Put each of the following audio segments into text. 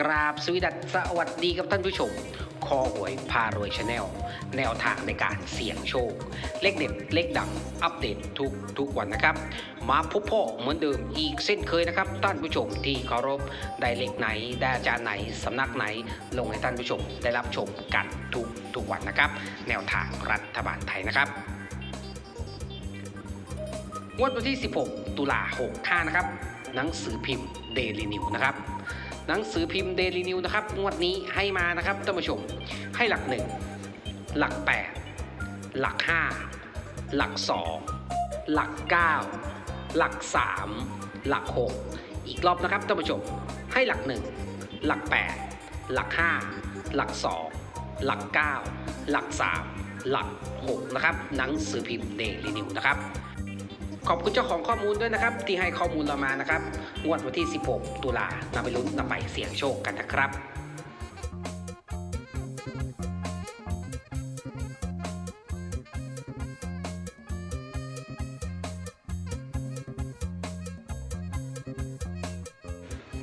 กราบสวีดัสสวัสดีกับท่านผู้ชม คอหวยพารวยชาแนล แนวทางในการเสี่ยงโชค เลขเด็ด เลขดัง อัปเดตทุกทุกวันนะครับ มาพบพ่อเหมือนเดิมอีกเส้นเคยนะครับ ท่านผู้ชมที่เคารพได้เลขไหน ได้อาจารย์ไหน สำนักไหน ลงให้ท่านผู้ชมได้รับชมกันทุกทุกวันนะครับ แนวทางรัฐบาลไทยนะครับงวดวันที่ 16 ตุลา65นะครับ หนังสือพิมพ์เดลินิวนะครับ หนังสือพิมพ์เดลินิวนะครับงวดนี้ให้มานะครับท่านผู้ชมให้หลัก 1 หลัก 8 หลัก 5 หลัก 2 หลัก 9 หลัก 3 หลัก 6 อีกรอบนะครับท่านผู้ชมให้หลัก 1 หลัก 8 หลัก 5 หลัก 2 หลัก 9 หลัก 3 หลัก 6 นะครับหนังสือพิมพ์เดลินิวนะครับ อบคุณเจ้าของข้อมูลด้วยนะครับ ที่ให้ข้อมูลเรามานะครับ งวดวันที่ 16 ตุลานำไปลุ้นนำไปเสี่ยงโชคกันนะครับ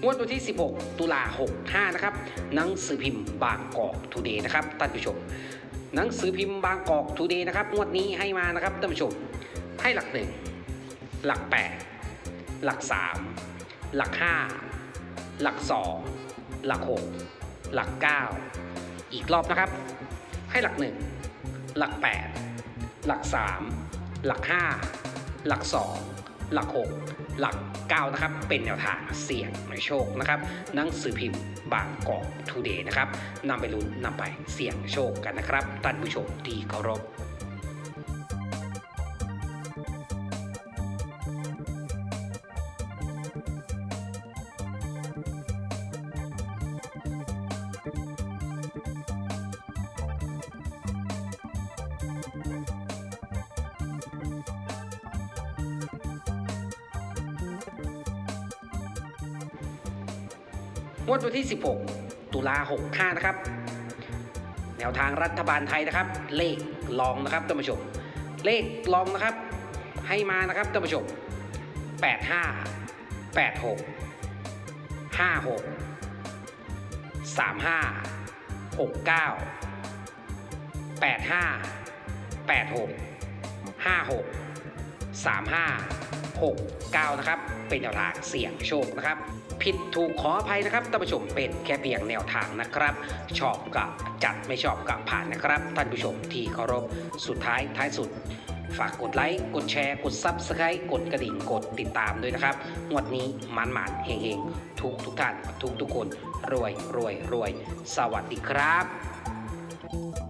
งวดวันที่ 16 ตุลา 65 นะครับ หนังสือพิมพ์บางกอกทูเดย์นะครับท่านผู้ชม หนังสือพิมพ์บางกอกทูเดย์นะครับ งวดนี้ให้มานะครับท่านผู้ชม ให้หลักหนึ่ง หลัก 8 หลัก 3 หลัก 5 หลัก 2 หลัก 6 หลัก 9 อีกรอบนะครับ ให้หลัก 1 หลัก 8 หลัก 3 หลัก 5 หลัก 2 หลัก 6 หลัก 9 นะครับ เป็นแนวทางเสี่ยงในโชคนะครับหนังสือพิมพ์บางกอกทูเดย์นะครับนำไปลุ้นนำไปเสี่ยงโชคกันนะครับท่านผู้ชมที่เคารพ งวดวันที่ 16 ตุลา 65 นะครับ แนวทางรัฐบาลไทยนะครับ เลขลองนะครับท่านผู้ชม เลขลองนะครับ ให้มานะครับท่านผู้ชม 85 86 56 35 69 85 86 56 35 69 นะครับ เป็นแนวทางเสี่ยงโชคนะครับ ผิดถูกขออภัยนะครับท่านผู้ชมเป็นแค่เพียงแนวทางนะครับ ชอบกับจัดไม่ชอบกับผ่านนะครับ ท่านผู้ชมที่เคารพสุดท้ายท้ายสุดฝากกดไลค์ กดแชร์ กดซับสไครต์กดกระดิ่ง กดติดตามด้วยนะครับ งวดนี้มันหมันเฮงเฮงๆทุกทุกท่าน ทุกทุกคน รวยรวยรวย สวัสดีครับ